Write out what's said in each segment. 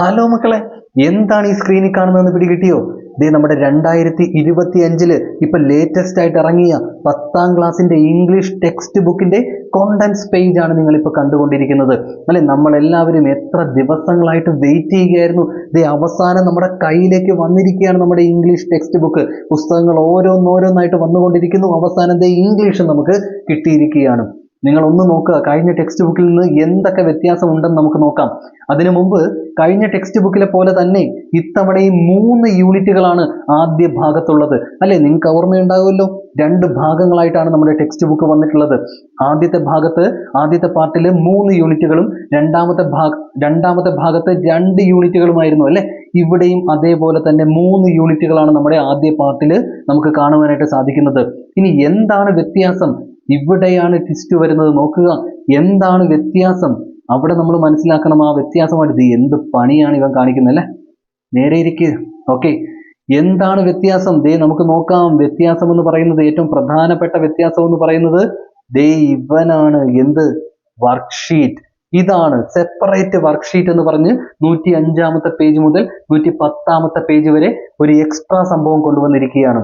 Hello മക്കളെ എന്താണ് ഈ സ്ക്രീനിൽ കാണുന്നതെന്ന് പിടികിട്ടിയോ? ഇതേ നമ്മുടെ രണ്ടായിരത്തി ഇരുപത്തി അഞ്ചിൽ ഇപ്പൊ ലേറ്റസ്റ്റ് ആയിട്ട് ഇറങ്ങിയ പത്താം ക്ലാസ്സിന്റെ ഇംഗ്ലീഷ് ടെക്സ്റ്റ് ബുക്കിന്റെ കോണ്ടൻസ് പേജ് ആണ് നിങ്ങൾ ഇപ്പൊ കണ്ടുകൊണ്ടിരിക്കുന്നത്. അല്ലെ നമ്മളെല്ലാവരും എത്ര ദിവസങ്ങളായിട്ട് വെയിറ്റ് ചെയ്യുകയായിരുന്നു. ഇതേ അവസാനം നമ്മുടെ കയ്യിലേക്ക് വന്നിരിക്കുകയാണ് നമ്മുടെ ഇംഗ്ലീഷ് ടെക്സ്റ്റ് ബുക്ക് പുസ്തകങ്ങൾ ഓരോന്നോരോന്നായിട്ട് വന്നുകൊണ്ടിരിക്കുന്നു. അവസാനം ദേ ഇംഗ്ലീഷ് നമുക്ക് കിട്ടിയിരിക്കുകയാണ്. നിങ്ങൾ ഒന്ന് നോക്കുക കഴിഞ്ഞ ടെക്സ്റ്റ് ബുക്കിൽ നിന്ന് എന്തൊക്കെ വ്യത്യാസം ഉണ്ടെന്ന് നമുക്ക് നോക്കാം. അതിനു മുമ്പ് കഴിഞ്ഞ ടെക്സ്റ്റ് ബുക്കിലെ പോലെ തന്നെ ഇത്തവണയും മൂന്ന് യൂണിറ്റുകളാണ് ആദ്യ ഭാഗത്തുള്ളത്. അല്ലെ? നിങ്ങൾക്ക് ഓർമ്മയുണ്ടാകുമല്ലോ രണ്ട് ഭാഗങ്ങളായിട്ടാണ് നമ്മുടെ ടെക്സ്റ്റ് ബുക്ക് വന്നിട്ടുള്ളത്. ആദ്യത്തെ ഭാഗത്ത് ആദ്യത്തെ പാർട്ടിൽ മൂന്ന് യൂണിറ്റുകളും രണ്ടാമത്തെ ഭാഗ രണ്ടാമത്തെ ഭാഗത്ത് രണ്ട് യൂണിറ്റുകളുമായിരുന്നു അല്ലെ? ഇവിടെയും അതേപോലെ തന്നെ മൂന്ന് യൂണിറ്റുകളാണ് നമ്മുടെ ആദ്യ പാർട്ടിൽ നമുക്ക് കാണുവാനായിട്ട് സാധിക്കുന്നത്. ഇനി എന്താണ് വ്യത്യാസം? ഇവിടെയാണ് ട്വിസ്റ്റ് വരുന്നത്. നോക്കുക എന്താണ് വ്യത്യാസം? അവിടെ നമ്മൾ മനസ്സിലാക്കണം ആ വ്യത്യാസമായിട്ട് ഇത് എന്ത് പണിയാണ് ഇവൻ കാണിക്കുന്നത് അല്ലേ? നേരെ ഇരിക്കുക ഓക്കെ എന്താണ് വ്യത്യാസം? ദേ നമുക്ക് നോക്കാം. വ്യത്യാസം എന്ന് പറയുന്നത് ഏറ്റവും പ്രധാനപ്പെട്ട വ്യത്യാസം എന്ന് പറയുന്നത് ദേ ഇവനാണ് എന്ത്? വർക്ക്ഷീറ്റ് ഇതാണ് സെപ്പറേറ്റ് വർക്ക്ഷീറ്റ് എന്ന് പറഞ്ഞ് നൂറ്റി അഞ്ചാമത്തെ പേജ് മുതൽ നൂറ്റി പത്താമത്തെ പേജ് വരെ ഒരു എക്സ്ട്രാ സംഭവം കൊണ്ടുവന്നിരിക്കുകയാണ്.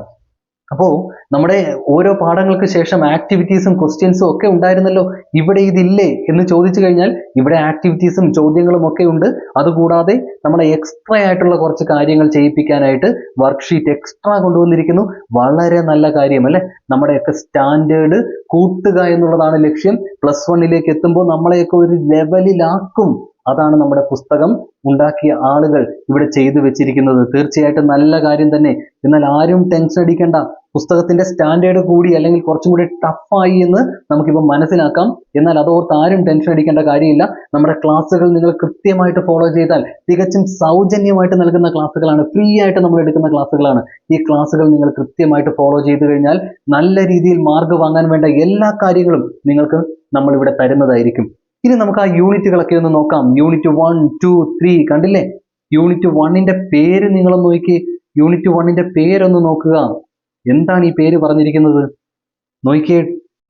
അപ്പോൾ നമ്മുടെ ഓരോ പാഠങ്ങൾക്ക് ശേഷം ആക്ടിവിറ്റീസും ക്വസ്റ്റ്യൻസും ഒക്കെ ഉണ്ടായിരുന്നല്ലോ. ഇവിടെ ഇതില്ലേ എന്ന് ചോദിച്ചു കഴിഞ്ഞാൽ ഇവിടെ ആക്ടിവിറ്റീസും ചോദ്യങ്ങളും ഒക്കെ ഉണ്ട്. അതുകൂടാതെ നമ്മുടെ എക്സ്ട്രാ ആയിട്ടുള്ള കുറച്ച് കാര്യങ്ങൾ ചെയ്യിപ്പിക്കാനായിട്ട് വർക്ക്ഷീറ്റ് എക്സ്ട്രാ കൊണ്ടുവന്നിരിക്കുന്നു. വളരെ നല്ല കാര്യം അല്ലെ? നമ്മുടെയൊക്കെ സ്റ്റാൻഡേർഡ് കൂട്ടുക എന്നുള്ളതാണ് ലക്ഷ്യം. പ്ലസ് വണ്ണിലേക്ക് എത്തുമ്പോൾ നമ്മളെയൊക്കെ ഒരു ലെവലിലാക്കും അതാണ് നമ്മുടെ പുസ്തകം. ഉണ്ടാക്കിയ ആളുകൾ ഇവിടെ ചെയ്തു വെച്ചിരിക്കുന്നത്. തീർച്ചയായിട്ടും നല്ല കാര്യം തന്നെ. എന്നാൽ ആരും ടെൻഷൻ അടിക്കേണ്ട. പുസ്തകത്തിന്റെ സ്റ്റാൻഡേർഡ് കൂടി അല്ലെങ്കിൽ കുറച്ചും കൂടി ടഫായി എന്ന് നമുക്കിപ്പോൾ മനസ്സിലാക്കാം. എന്നാൽ അതോർത്ത് ആരും ടെൻഷൻ അടിക്കേണ്ട കാര്യമില്ല. നമ്മുടെ ക്ലാസ്സുകൾ നിങ്ങൾ കൃത്യമായിട്ട് ഫോളോ ചെയ്താൽ തികച്ചും സൗജന്യമായിട്ട് നൽകുന്ന ക്ലാസ്സുകളാണ്. ഫ്രീ ആയിട്ട് നമ്മൾ എടുക്കുന്ന ക്ലാസ്സുകളാണ്. ഈ ക്ലാസ്സുകൾ നിങ്ങൾ കൃത്യമായിട്ട് ഫോളോ ചെയ്തു കഴിഞ്ഞാൽ നല്ല രീതിയിൽ മാർക്ക് വാങ്ങാൻ വേണ്ട എല്ലാ കാര്യങ്ങളും നിങ്ങൾക്ക് നമ്മൾ ഇവിടെ തരുന്നതായിരിക്കും. ഇനി നമുക്ക് ആ യൂണിറ്റുകളൊക്കെ ഒന്ന് നോക്കാം. യൂണിറ്റ് വൺ ടു ത്രീ കണ്ടില്ലേ? യൂണിറ്റ് വണ്ണിന്റെ പേര് നിങ്ങളൊന്ന് നോക്കി. യൂണിറ്റ് വണ്ണിന്റെ പേരൊന്ന് നോക്കുക. എന്താണ് ഈ പേര് പറഞ്ഞിരിക്കുന്നത്? നോക്കിയേ.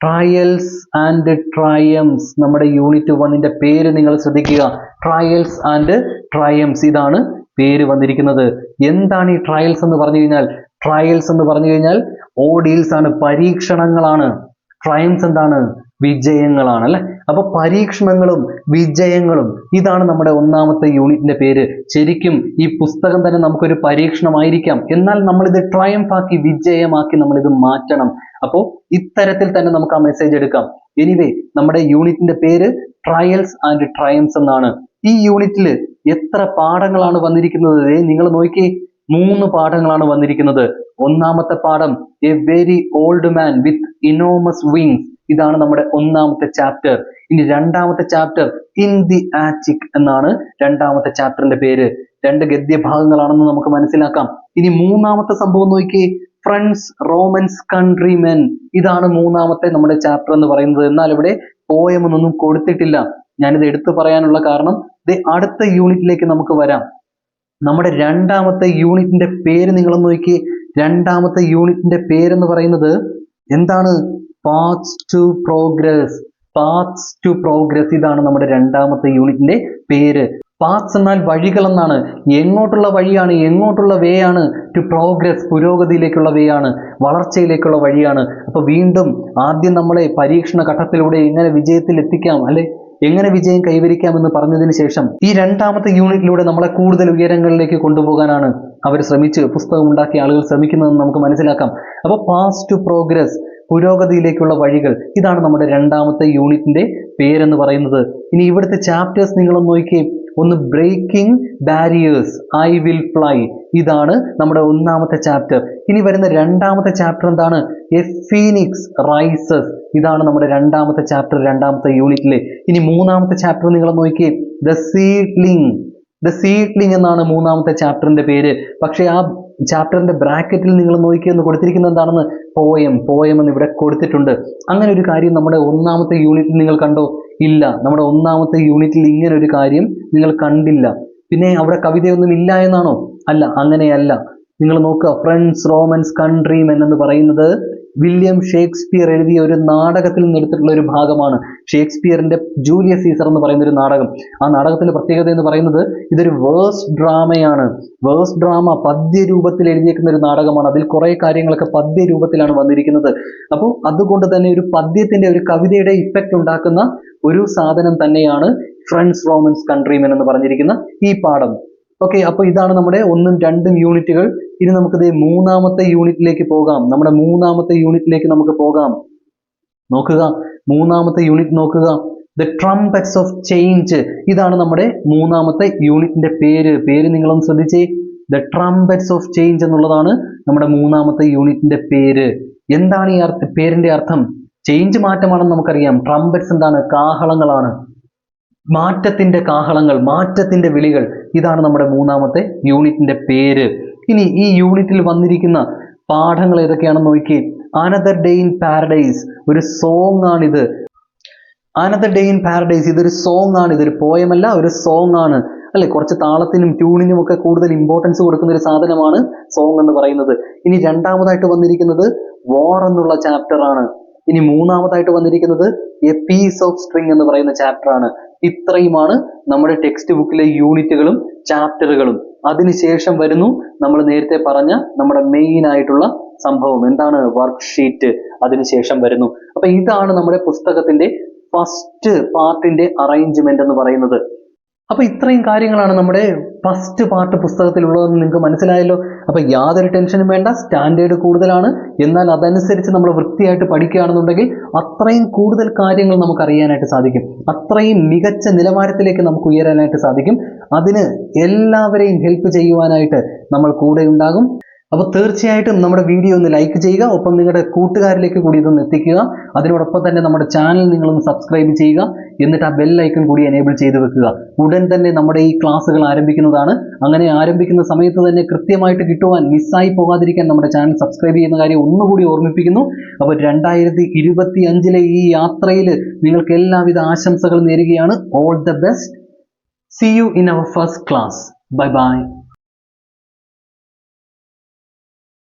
ട്രയൽസ് ആൻഡ് ട്രയംസ് നമ്മുടെ യൂണിറ്റ് വണ്ണിന്റെ പേര് നിങ്ങൾ ശ്രദ്ധിക്കുക. ട്രയൽസ് ആൻഡ് ട്രയംസ് ഇതാണ് പേര് വന്നിരിക്കുന്നത്. എന്താണ് ഈ ട്രയൽസ് എന്ന് പറഞ്ഞു കഴിഞ്ഞാൽ? ട്രയൽസ് എന്ന് പറഞ്ഞു കഴിഞ്ഞാൽ ഓഡീൽസ് ആണ്. പരീക്ഷണങ്ങളാണ്. ട്രയംസ് എന്താണ്? വിജയങ്ങളാണ് അല്ലെ അപ്പൊ പരീക്ഷണങ്ങളും വിജയങ്ങളും ഇതാണ് നമ്മുടെ ഒന്നാമത്തെ യൂണിറ്റിന്റെ പേര്. ശരിക്കും ഈ പുസ്തകം തന്നെ നമുക്കൊരു പരീക്ഷണമായിരിക്കാം. എന്നാൽ നമ്മൾ ഇത് ട്രയംഫാക്കി വിജയമാക്കി നമ്മൾ ഇത് മാറ്റണം. അപ്പോൾ ഇത്തരത്തിൽ തന്നെ നമുക്ക് ആ മെസ്സേജ് എടുക്കാം. എനിവേ നമ്മുടെ യൂണിറ്റിന്റെ പേര് ട്രയൽസ് ആൻഡ് ട്രയംസ് എന്നാണ്. ഈ യൂണിറ്റിൽ എത്ര പാഠങ്ങളാണ് വന്നിരിക്കുന്നത്? നിങ്ങൾ നോക്കി മൂന്ന് പാഠങ്ങളാണ് വന്നിരിക്കുന്നത്. ഒന്നാമത്തെ പാഠം a very old man with enormous wings ഇതാണ് നമ്മുടെ ഒന്നാമത്തെ ചാപ്റ്റർ ഇനി രണ്ടാമത്തെ ചാപ്റ്റർ ഇൻ ദി ആറ്റിക് എന്നാണ് രണ്ടാമത്തെ ചാപ്റ്ററിന്റെ പേര്. രണ്ട് ഗദ്യഭാഗങ്ങളാണെന്ന് നമുക്ക് മനസ്സിലാക്കാം. ഇനി മൂന്നാമത്തെ സംഭവം നോക്കിയേ. ഫ്രണ്ട്സ് റോമൻസ് കൺട്രിമെൻ ഇതാണ് മൂന്നാമത്തെ നമ്മുടെ ചാപ്റ്റർ എന്ന് പറയുന്നത്. എന്നാൽ ഇവിടെ പോയം എന്നൊന്നും കൊടുത്തിട്ടില്ല. ഞാനിത് എടുത്തു പറയാനുള്ള കാരണം ദേ അടുത്ത യൂണിറ്റിലേക്ക് നമുക്ക് വരാം. നമ്മുടെ രണ്ടാമത്തെ യൂണിറ്റിന്റെ പേര് നിങ്ങളൊന്ന് നോക്കി രണ്ടാമത്തെ യൂണിറ്റിന്റെ പേരെന്ന് പറയുന്നത് എന്താണ്? Paths to progress paths to progress ഇതാണ് നമ്മുടെ രണ്ടാമത്തെ യൂണിറ്റിന്റെ പേര്. പാത്സ് എന്നാൽ വഴികൾ എന്നാണ് എങ്ങോട്ടുള്ള വഴിയാണ് എങ്ങോട്ടുള്ള വേ ആണ് ടു പ്രോഗ്രസ് പുരോഗതിയിലേക്കുള്ള വേ ആണ് വളർച്ചയിലേക്കുള്ള വഴിയാണ്. അപ്പൊ വീണ്ടും ആദ്യം നമ്മളെ പരീക്ഷണ ഘട്ടത്തിലൂടെ എങ്ങനെ വിജയത്തിൽ എത്തിക്കാം അല്ലെ? എങ്ങനെ വിജയം കൈവരിക്കാമെന്ന് പറഞ്ഞതിന് ശേഷം ഈ രണ്ടാമത്തെ യൂണിറ്റിലൂടെ നമ്മളെ കൂടുതൽ ഉയരങ്ങളിലേക്ക് കൊണ്ടുപോകാനാണ് അവർ ശ്രമിച്ച് പുസ്തകം ഉണ്ടാക്കിയ ആളുകൾ ശ്രമിക്കുന്നതെന്ന് നമുക്ക് മനസ്സിലാക്കാം. അപ്പോൾ പാസ് ടു പ്രോഗ്രസ് പുരോഗതിയിലേക്കുള്ള വഴികൾ. ഇതാണ് നമ്മുടെ രണ്ടാമത്തെ യൂണിറ്റിന്റെ പേരെന്ന് പറയുന്നത്. ഇനി ഇവിടുത്തെ ചാപ്റ്റേഴ്സ് നിങ്ങളൊന്ന് നോക്കിയേ. ഒന്ന് breaking barriers I will fly ഇതാണ് നമ്മുടെ ഒന്നാമത്തെ ചാപ്റ്റർ ഇനി വരുന്ന രണ്ടാമത്തെ ചാപ്റ്റർ എന്താണ്? എ ഫീനിക്സ് റൈസസ് ഇതാണ് നമ്മുടെ രണ്ടാമത്തെ ചാപ്റ്റർ രണ്ടാമത്തെ യൂണിറ്റിലെ. ഇനി മൂന്നാമത്തെ ചാപ്റ്റർ നിങ്ങൾ നോക്കിയേ. ദ സീഡ്ലിംഗ് ദ സീഡ്ലിംഗ് എന്നാണ് മൂന്നാമത്തെ ചാപ്റ്ററിന്റെ പേര്. പക്ഷേ ആ ചാപ്റ്ററിന്റെ ബ്രാക്കറ്റിൽ നിങ്ങൾ നോക്കിയെന്ന് കൊടുത്തിരിക്കുന്നത് എന്താണെന്ന്? പോയം പോയം എന്ന് ഇവിടെ കൊടുത്തിട്ടുണ്ട്. അങ്ങനെ ഒരു കാര്യം നമ്മുടെ ഒന്നാമത്തെ യൂണിറ്റിൽ നിങ്ങൾ കണ്ടോ? ഇല്ല. നമ്മുടെ ഒന്നാമത്തെ യൂണിറ്റിൽ ഇങ്ങനെ ഒരു കാര്യം നിങ്ങൾ കണ്ടില്ല. പിന്നെ അവിടെ കവിതയൊന്നും ഇല്ല എന്നാണോ? അല്ല അങ്ങനെയല്ല. നിങ്ങൾ നോക്കുക. ഫ്രണ്ട്സ് റോമൻസ് കൺട്രി മെൻ എന്ന് പറയുന്നത് വില്യം ഷേക്സ്പിയർ എഴുതിയ ഒരു നാടകത്തിൽ നിന്ന് എടുത്തിട്ടുള്ള ഒരു ഭാഗമാണ്. ഷേക്സ്പിയറിന്റെ ജൂലിയസ് സീസർ എന്ന് പറയുന്ന ഒരു നാടകം. ആ നാടകത്തിന്റെ പ്രത്യേകത എന്ന് പറയുന്നത് ഇതൊരു വേഴ്സ് ഡ്രാമയാണ്. വേഴ്സ് ഡ്രാമ പദ്യ രൂപത്തിൽ എഴുതിയേക്കുന്ന ഒരു നാടകമാണ്. അതിൽ കുറെ കാര്യങ്ങളൊക്കെ പദ്യ രൂപത്തിലാണ് വന്നിരിക്കുന്നത്. അപ്പോൾ അതുകൊണ്ട് തന്നെ ഒരു പദ്യത്തിന്റെ ഒരു കവിതയുടെ ഇഫക്റ്റ് ഉണ്ടാക്കുന്ന ഒരു സാധനം തന്നെയാണ് ഫ്രണ്ട്സ് റോമൻസ് കൺട്രിമെൻ എന്ന് പറഞ്ഞിരിക്കുന്ന ഈ പാഠം. ഓക്കെ അപ്പൊ ഇതാണ് നമ്മുടെ ഒന്നും രണ്ടും യൂണിറ്റുകൾ. ഇനി നമുക്കിത് മൂന്നാമത്തെ യൂണിറ്റിലേക്ക് പോകാം. നമ്മുടെ മൂന്നാമത്തെ യൂണിറ്റിലേക്ക് നമുക്ക് പോകാം. നോക്കുക. മൂന്നാമത്തെ യൂണിറ്റ് നോക്കുക. ദ ട്രംപറ്റ്സ് ഓഫ് ചേഞ്ച് ഇതാണ് നമ്മുടെ മൂന്നാമത്തെ യൂണിറ്റിന്റെ പേര്. പേര് നിങ്ങളൊന്ന് ശ്രദ്ധിച്ചേ. ദ ട്രംപറ്റ്സ് ഓഫ് ചേഞ്ച് എന്നുള്ളതാണ് നമ്മുടെ മൂന്നാമത്തെ യൂണിറ്റിന്റെ പേര്. എന്താണ് ഈ അർത്ഥ പേരിന്റെ അർത്ഥം? ചേഞ്ച് മാറ്റമാണെന്ന് നമുക്കറിയാം. ട്രംപറ്റ്സ് എന്താണ്? കാഹളങ്ങളാണ്. മാറ്റത്തിന്റെ കാഹളങ്ങൾ മാറ്റത്തിന്റെ വിളികൾ. ഇതാണ് നമ്മുടെ മൂന്നാമത്തെ യൂണിറ്റിന്റെ പേര്. ഇനി ഈ യൂണിറ്റിൽ വന്നിരിക്കുന്ന പാഠങ്ങൾ ഏതൊക്കെയാണെന്ന് നോക്കി അനദർ ഡേ ഇൻ പാരഡൈസ് ഒരു സോങ് ആണിത്. അനദർ ഡേ ഇൻ പാരഡൈസ് ഇതൊരു സോങ് ആണ്. ഇതൊരു പോയമല്ല ഒരു സോങ് ആണ്. അല്ലെ? കുറച്ച് താളത്തിനും ട്യൂണിനും ഒക്കെ കൂടുതൽ ഇമ്പോർട്ടൻസ് കൊടുക്കുന്ന ഒരു സാധനമാണ് സോങ് എന്ന് പറയുന്നത്. ഇനി രണ്ടാമതായിട്ട് വന്നിരിക്കുന്നത് വാർ എന്നുള്ള ചാപ്റ്റർ ആണ്. ഇനി മൂന്നാമതായിട്ട് വന്നിരിക്കുന്നത് എ പീസ് ഓഫ് സ്ട്രിങ് എന്ന് പറയുന്ന ചാപ്റ്റർ ആണ്. ഇത്രയുമാണ് നമ്മുടെ ടെക്സ്റ്റ് ബുക്കിലെ യൂണിറ്റുകളും ചാപ്റ്ററുകളും അതിനുശേഷം വരുന്നു നമ്മൾ നേരത്തെ പറഞ്ഞ നമ്മുടെ മെയിൻ ആയിട്ടുള്ള സംഭവം. എന്താണ് വർക്ക്ഷീറ്റ് അതിനുശേഷം വരുന്നു. അപ്പൊ ഇതാണ് നമ്മുടെ പുസ്തകത്തിന്റെ ഫസ്റ്റ് പാർട്ടിന്റെ അറേഞ്ച്മെന്റ് എന്ന് പറയുന്നത്. അപ്പൊ ഇത്രയും കാര്യങ്ങളാണ് നമ്മുടെ ഫസ്റ്റ് പാർട്ട് പുസ്തകത്തിലുള്ളതെന്ന് നിങ്ങൾക്ക് മനസ്സിലായല്ലോ. അപ്പൊ യാതൊരു ടെൻഷനും വേണ്ട സ്റ്റാൻഡേർഡ് കൂടുതലാണ്. എന്നാൽ അതനുസരിച്ച് നമ്മൾ വൃത്തിയായിട്ട് പഠിക്കുകയാണെന്നുണ്ടെങ്കിൽ അത്രയും കൂടുതൽ കാര്യങ്ങൾ നമുക്ക് അറിയാനായിട്ട് സാധിക്കും. അത്രയും മികച്ച നിലവാരത്തിലേക്ക് നമുക്ക് ഉയരാനായിട്ട് സാധിക്കും. അതിന് എല്ലാവരെയും ഹെൽപ്പ് ചെയ്യുവാനായിട്ട് നമ്മൾ കൂടെ ഉണ്ടാകും അപ്പോൾ തീർച്ചയായിട്ടും നമ്മുടെ വീഡിയോ ഒന്ന് ലൈക്ക് ചെയ്യുക. ഒപ്പം നിങ്ങളുടെ കൂട്ടുകാരിലേക്ക് കൂടി ഇതൊന്ന് എത്തിക്കുക. അതിനോടൊപ്പം തന്നെ നമ്മുടെ ചാനൽ നിങ്ങളൊന്ന് സബ്സ്ക്രൈബ് ചെയ്യുക. എന്നിട്ട് ആ ബെൽ ഐക്കൺ കൂടി എനേബിൾ ചെയ്ത് വെക്കുക. ഉടൻ തന്നെ നമ്മുടെ ഈ ക്ലാസ്സുകൾ ആരംഭിക്കുന്നതാണ്. അങ്ങനെ ആരംഭിക്കുന്ന സമയത്ത് തന്നെ കൃത്യമായിട്ട് കിട്ടുവാൻ മിസ്സായി പോകാതിരിക്കാൻ നമ്മുടെ ചാനൽ സബ്സ്ക്രൈബ് ചെയ്യുന്ന കാര്യം ഒന്നുകൂടി ഓർമ്മിപ്പിക്കുന്നു. അപ്പോൾ രണ്ടായിരത്തി ഇരുപത്തി അഞ്ചിലെ ഈ യാത്രയിൽ നിങ്ങൾക്ക് എല്ലാവിധ ആശംസകളും നേരുകയാണ്. All the best see you in our first class bye bye